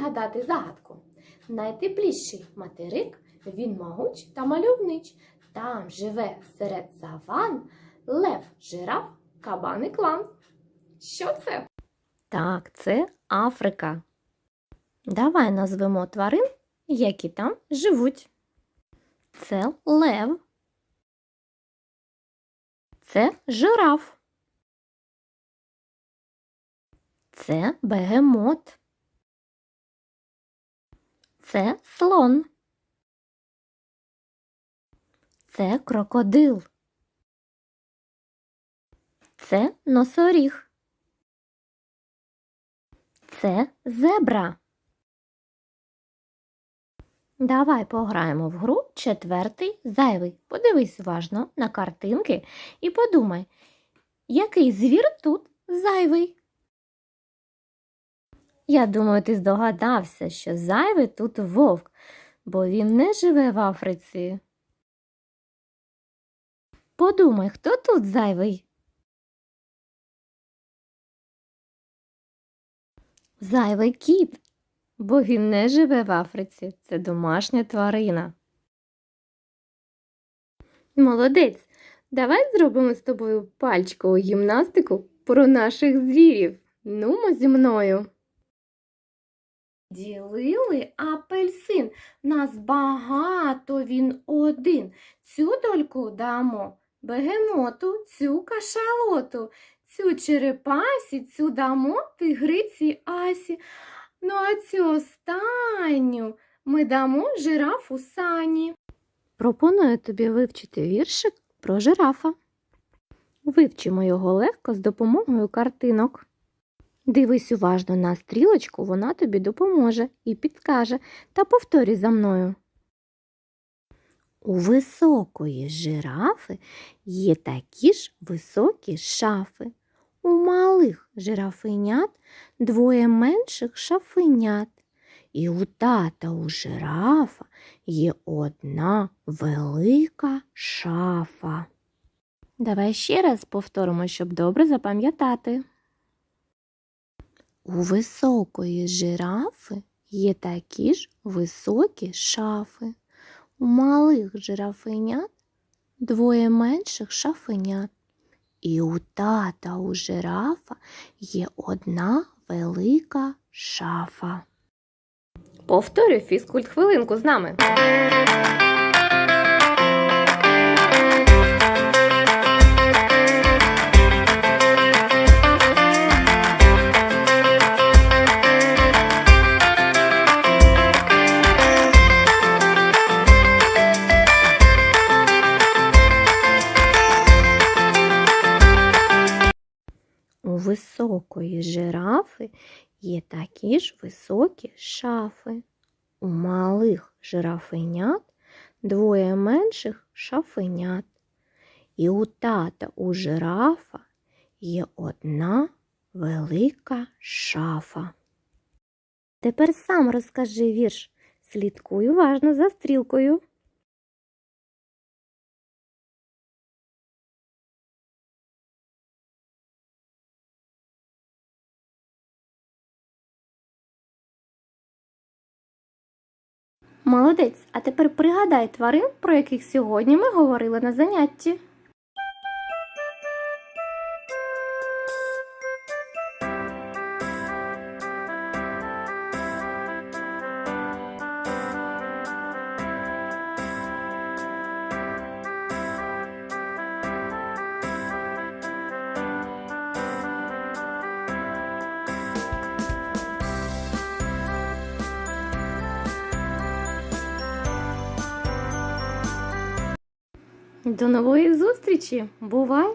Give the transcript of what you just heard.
відгадати загадку. Найтепліший материк, він могуч та мальовнич. Там живе серед саван лев, жираф, кабан і клан. Що це? Так, це Африка. Давай назвемо тварин, які там живуть. Це лев. Це жираф. Це бегемот. Це слон. Це крокодил. Це носоріг. Це зебра. Давай пограємо в гру четвертий зайвий. Подивись уважно на картинки і подумай, який звір тут зайвий. Я думаю, ти здогадався, що зайвий тут вовк, бо він не живе в Африці. Подумай, хто тут зайвий? Зайвий кіт, бо він не живе в Африці. Це домашня тварина. Молодець. Давай зробимо з тобою пальчикову гімнастику про наших звірів. Нумо зі мною. Ділили апельсин. Нас багато він один. Цю дольку дамо бегемоту, цю кашалоту, цю черепасі, цю дамо тигриці Асі. Ну а цю останню ми дамо жирафу Сані. Пропоную тобі вивчити віршик про жирафа. Вивчимо його легко з допомогою картинок. Дивись уважно на стрілочку, вона тобі допоможе і підкаже, та повторюй за мною. У високої жирафи є такі ж високі шафи. У малих жирафенят двоє менших шафенят. І у тата у жирафа є одна велика шафа. Давай ще раз повторимо, щоб добре запам'ятати. У високої жирафи є такі ж високі шафи. У малих жирафенят двоє менших шафенят. І у тата у жирафа є одна велика шафа. Повторюй фізкульт хвилинку з нами. Високої жирафи є такі ж високі шафи. У малих жирафенят двоє менших шафенят. І у тата у жирафа є одна велика шафа. Тепер сам розкажи вірш. Слідкуй уважно за стрілкою. Молодець, а тепер пригадай тварин, про яких сьогодні ми говорили на занятті. До нової зустрічі! Бувай!